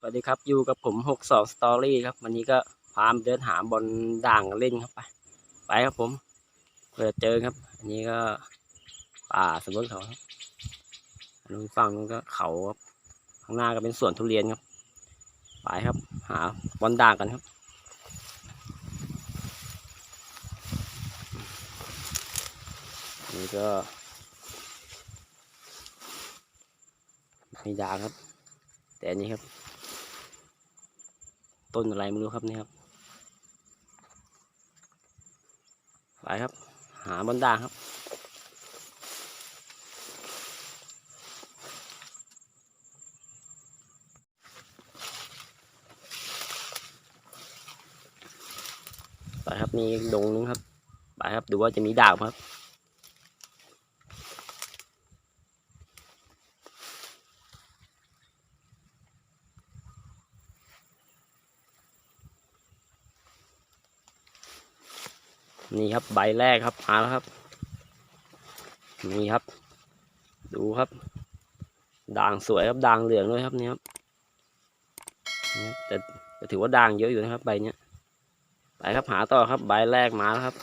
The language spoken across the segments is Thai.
สวัสดีครับอยู่กับผมหกสองสตอรี่ครับ วันนี้ก็พามเดินหาบอลด่างเล่นครับไปไปครับผมเพื่อเจอครับ อันนี้ก็ป่าสมบูรณ์เขาครับอันนู้นฝั่งนู้นก็เขาครับข้างหน้าก็เป็นสวนทุเรียนครับไปครับ หาบอลด่างกันครับนนี้ก็มีด่างครับ แต่อันนี้ครับ ต้นอะไรไม่รู้ครับนี่ครับไปครับ หาบนดาครับไปครับมีดงนึงครับไปครับดูว่าจะมีดางไหมครับ นี่ครับใบแรกครับมาแล้วครับ นี่ครับ ดูครับ ด่างสวยครับด่างเหลืองด้วยครับนี่ครับนี่ครับแต่แต่ถือว่าด่างเยอะอยู่นะครับใบเนี้ยไปครับหาต่อครับใบแรกมาแล้วครับ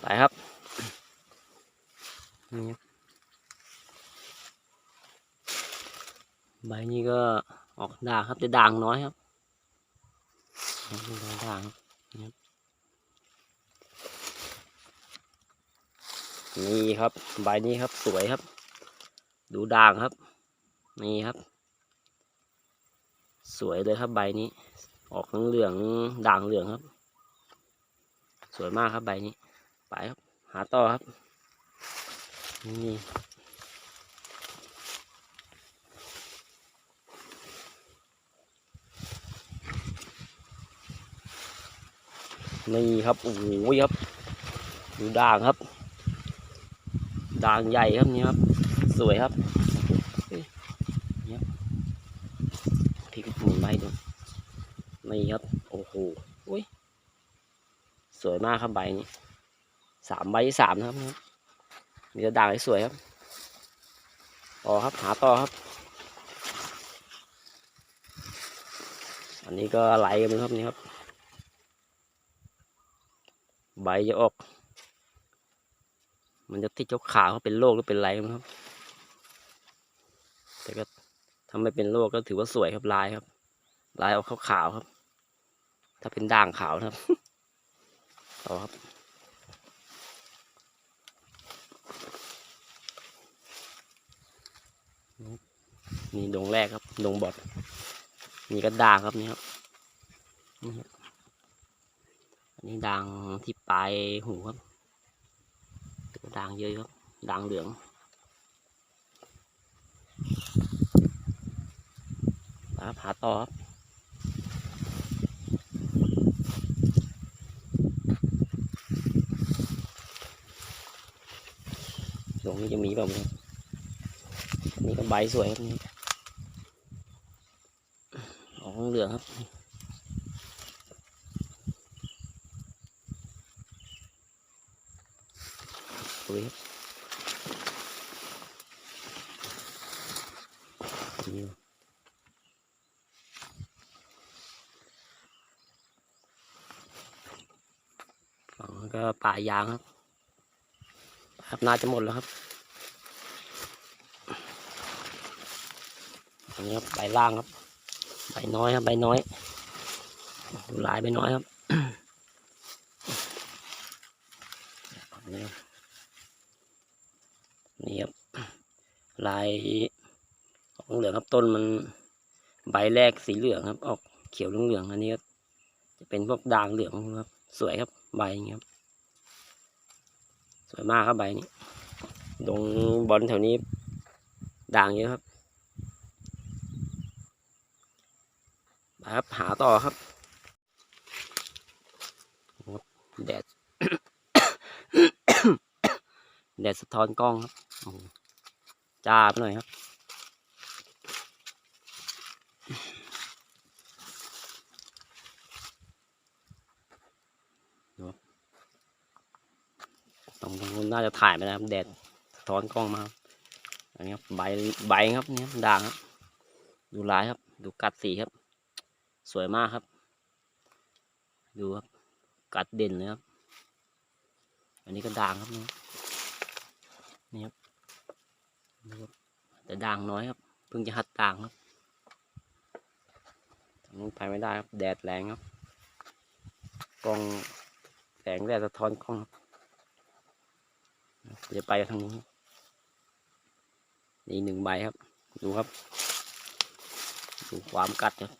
ไปครับนี่ครับ ใบนี้ก็ออกด่างครับแต่ด่างน้อยครับด่างครับนี่ครับนี่ครับ ใบนี้ครับสวยครับ ดูด่างครับ นี่ครับ สวยเลยครับใบนี้ ออกเหลืองด่างเหลืองครับ สวยมากครับใบนี้ ไปครับ หาต่อครับ นี่ นี่ครับโอ้โหครับดูด่างครับด่างใหญ่ครับนี่ครับ สวยครับนี่ครับพี่ก็หมุนใบดูนี่ครับโอ้โหอุ้ยสวยมากครับใบนี้สามใบสามนะครับนี่ครับมีแต่ด่างสวยครับต่อครับหาต่อครับ อันนี้ก็ไหลกันนะครับนี่ครับ ใบจะออก มันจะที่เจ้าขาวเขาเป็นโรคหรือเป็นไรมั้งครับ แต่ก็ถ้าไม่เป็นโรคก็ถือว่าสวยครับลายครับ ลายออกขาวๆครับ ถ้าเป็นด่างขาวนะครับต่อครับนี่ดงแรกครับดงบอดนี่ก็ด่างครับนี่ครับนี่ครับ นี้ด่างที่ปลายหูครับตัวด่างเยอะครับด่างเหลืองครับหาต่อครับตรงนี้จะมีแบบนี้นนี้ก็ใบสวยครับนี่ออกเหลืองครับ สวยครับนี่ฝั่งก็ป่ายางครับ ครับน่าจะหมดแล้วครับอันนี้ครับใบล่างครับ ใบน้อยครับ ใบน้อยดูลายใบน้อยครับ นี่ครับนี่ครับ ลายของเหลืองครับต้นมันใบแรกสีเหลืองครับ ออกเขียวเหลืองๆอันนี้จะเป็นพวกด่างเหลืองครับ สวยครับใบอย่างเงี้ครับ สวยมากครับใบนี้ดงบอลแถวนี้ ด่างเยอะครับไปครับหาต่อครับแดดแดดสะท้อนกล้องครับ จ้าไปหน่อยครับตรงนู้นน่าจะถ่ายไม่ได้ครับแดดท้อนกล้องมาครับอันนี้ครับใบใบครับเนี่ยด่างครับ ดูลายครับ ดูกัดสีครับ สวยมากครับ ดูครับ กัดเด่นเลยครับ อันนี้ก็ด่างครับนี่ครับ ดูครับแต่ด่างน้อยครับ เพิ่งจะหัดด่างครับทางนู้นไปไม่ได้ครับ แดดแรงครับกล้องแสงแดดสะท้อนกล้องครับเดี๋ยวไปทางนู้นนี่หนึ่งใบครับ ดูครับ ดูความกัดครับ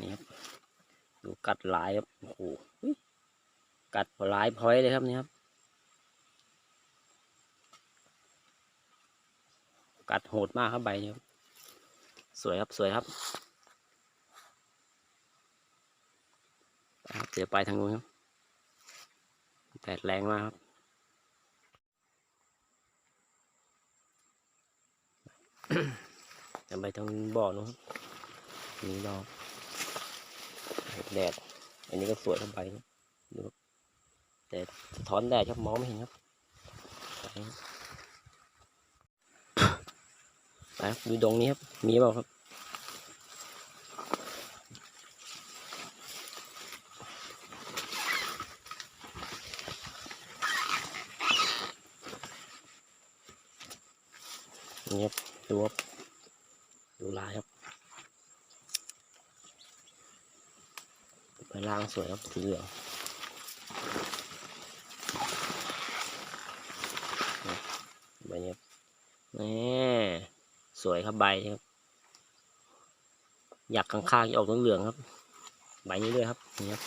นี่ครับ ดูกัดหลายครับ โอ้โห กัดหลายพอยเลยครับนี่ครับ กัดโหดมากครับใบนี้สวยครับสวยครับเดี๋ยวไปทางนู้นครับแดดแรงมากครับจะไปทางบ่อนู้นครับมีดอกแดด อันนี้ก็สวยทั้งใบนะดูแต่สะท้อนแดดครับมองไม่เห็นครับ ไปครับไปครับดูดงนี้ครับ มีเปล่าครับ นี่ครับ ดูครับ ดูลายครับไปล่างสวยครับ สีเหลืองนี่ใบนี้ครับนี่ สวยครับใบครับอยากข้างๆจะออกเหลืองๆครับ ใบนี้ด้วยครับนี่ครับ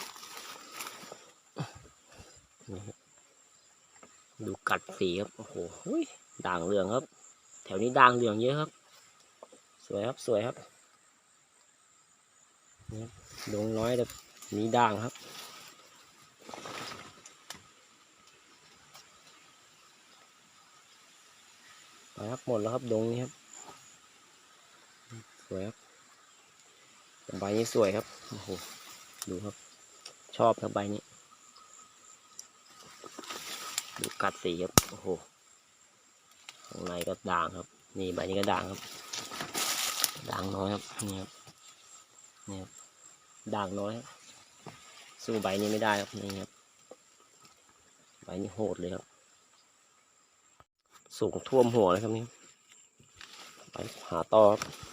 ดูกัดสีครับโอ้โหด่างเหลืองครับ แถวนี้ด่างเหลืองเยอะครับ สวยครับสวยครับนี่ดงน้อยแต่มีด่างครับไปครับหมดแล้วครับดงนี้ครับ สวยครับใบนี้สวยครับโอ้โหดูครับ ชอบครับใบนี้ ดูกัดสีครับโอ้โหข้างในก็ด่างครับ นี่ใบนี้ก็ด่างครับ ด่างน้อยครับนี่ครับนี่ครับด่างน้อยครับสู้ใบนี้ไม่ได้ครับนี่ครับใบนี้โหดเลยครับ สูงท่วมหัวเลยครับนี่ไปหาต่อครับ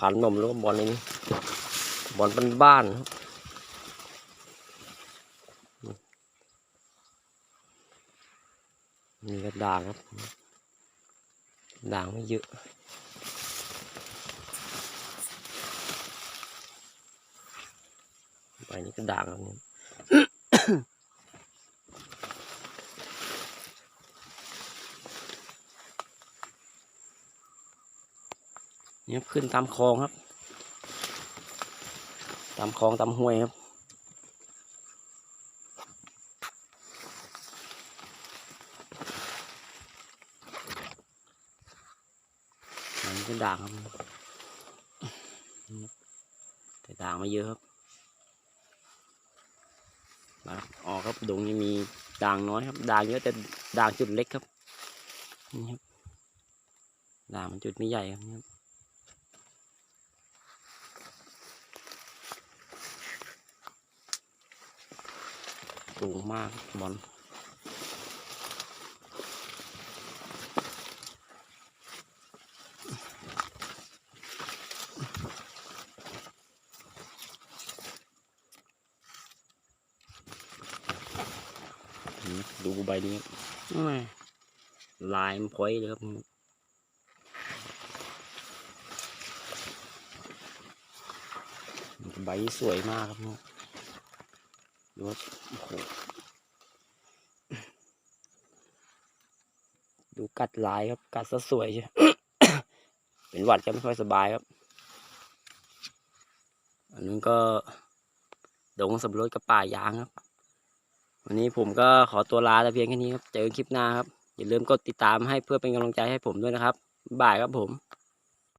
ขันนมแล้วก็บอลในนี้บอลบ้านครับนี่ก็ด่างครับ ด่างไม่เยอะใบนี้ก็ด่างครับ นี่ขึ้นตามคลองครับ ตามคลองตามห้วยครับมันก็นด่างครับ แต่ด่างไม่เยอะครับมาออกครับดงนี้มีด่างน้อยครับ ด่างเยอะแต่ด่างจุดเล็กครับนี่ครับด่างมันจุดไม่ใหญ่ครับนี่ครับ สูงมากครับบอลนี่ดูใบนี้ครับแม่ลายมันพอยเลยครับใบสวยมากครับนี่ดูว่าโอ้โห ดูกัดลายครับ กัดซะสวยใช่เป็นหวัดก็ไม่ค่อยสบายครับ อันนู้นก็ดงสับรดกับป่ายางครับ วันนี้ผมก็ขอตัวลาแต่เพียงแค่นี้ครับ เจอกันคลิปหน้าครับ อย่าลืมกดติดตามให้เพื่อเป็นกำลังใจให้ผมด้วยนะครับ บ่ายครับผม